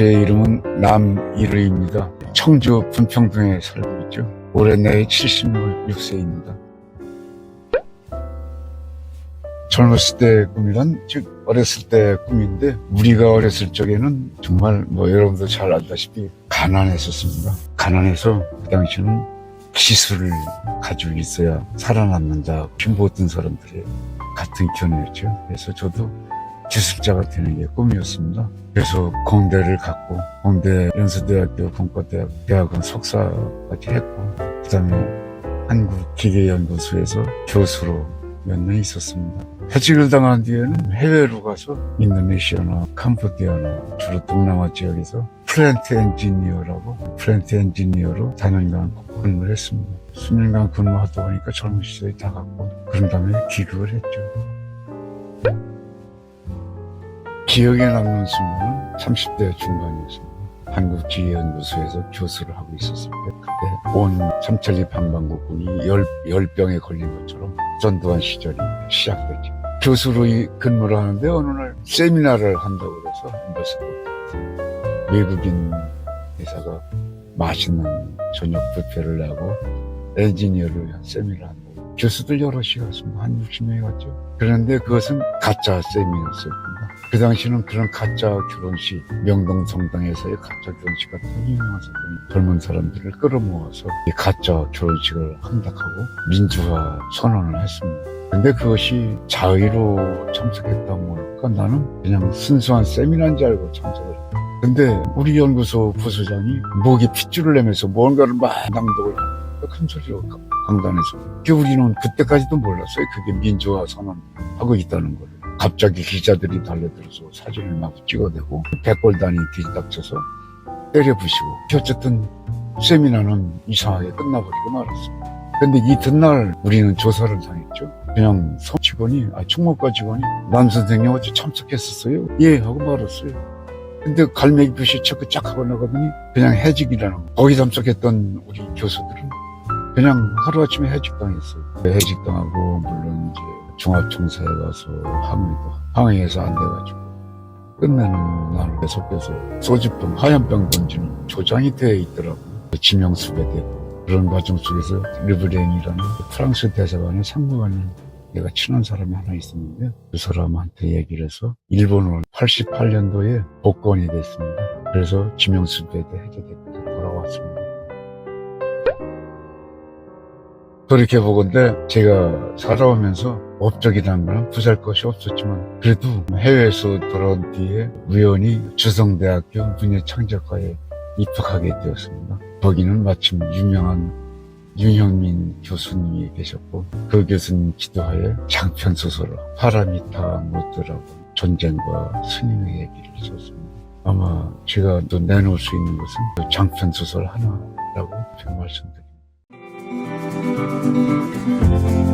제 이름은 남일의입니다. 청주 분평동에 살고 있죠. 올해 나이 76세입니다. 젊었을 때 꿈이란 즉 어렸을 때 꿈인데 우리가 어렸을 적에는 정말 뭐 여러분도 잘 알다시피 가난했었습니다. 가난해서 그 당시는 기술을 가지고 있어야 살아남는다. 모든 사람들의 같은 견해였죠. 그래서 저도 기술자가 되는 게 꿈이었습니다. 그래서 공대를 갔고 공대 연수대학교 공과대학 대학원 석사까지 했고 그다음에 한국기계연구소에서 교수로 몇 년 있었습니다. 해직을 당한 뒤에는 해외로 가서 인도네시아나 캄보디아나 주로 동남아 지역에서 플랜트 엔지니어라고 플랜트 엔지니어로 4년간 근무를 했습니다. 수년간 근무하다 보니까 젊은 시절이 다 갔고 그런 다음에 귀국을 했죠. 기억에 남는 순간은 30대 중반이었습니다. 한국기계연구소에서 교수를 하고 있었을 때 그때 온 삼천리 방방국군이 열, 열병에 걸린 것처럼 전두환 시절이 시작됐죠. 교수로 이 근무를 하는데 어느 날 세미나를 한다고 그래서 한번서 외국인 회사가 맛있는 저녁 뷔페를 하고 엔지니어를 위한 한다고 교수들 여럿이 갔습니다. 한 60명이 갔죠. 그런데 그것은 가짜 세미나였습니다. 그 당시는 그런 가짜 결혼식, 명동 성당에서의 가짜 결혼식 같은 사건이 젊은 사람들을 끌어모아서 이 가짜 결혼식을 한다하고 민주화 선언을 했습니다. 근데 그것이 자의로 참석했다 모르니까 나는 그냥 순수한 세미나인 줄 알고 참석을 했다. 근데 우리 연구소 부소장이 목에 핏줄을 내면서 뭔가를 막 낭독을 하니까 큰 소리로 강단에서. 그 우리는 그때까지도 몰랐어요. 그게 민주화 선언하고 있다는 걸. 갑자기 기자들이 달려들어서 사진을 막 찍어대고 백골단이 뒤닥쳐서 때려 부시고 어쨌든 세미나는 이상하게 끝나버리고 말았습니다. 근데 이튿날 우리는 조사를 당했죠. 그냥 성 직원이, 아, 총무과 직원이 남 선생님 어제 참석했었어요? 예, 하고 말았어요. 근데 갈매기 표시 체크 쫙 하고 나가더니 그냥 해직이라는 거. 거기 참석했던 우리 교수들은 그냥 하루아침에 해직당했어요. 해직당하고 물론 이제 종합청사에 가서 항의도 항의해서 안 돼가지고 끝내는 날 계속해서 소지병 하얀병 던지는 조장이 되어 있더라고요. 지명수배 되고 그런 과정 속에서 르브랭이라는 프랑스 대사관의 상무관을 내가 친한 사람이 하나 있었는데 그 사람한테 얘기를 해서 일본으로 88년도에 복권이 됐습니다. 그래서 지명수배도 해제됐고 돌아왔습니다. 돌이켜보건데 제가 살아오면서 업적이라는 건 부잘 것이 없었지만 그래도 해외에서 돌아온 뒤에 우연히 주성대학교 문예창작과에 입학하게 되었습니다. 거기는 마침 유명한 윤형민 교수님이 계셨고 그 교수님 기도하에 장편 소설 바람이 타 못들하고 전쟁과 스님의 얘기를 썼습니다. 아마 제가 또 내놓을 수 있는 것은 그 장편 소설 하나라고 말씀드립니다. Thank you.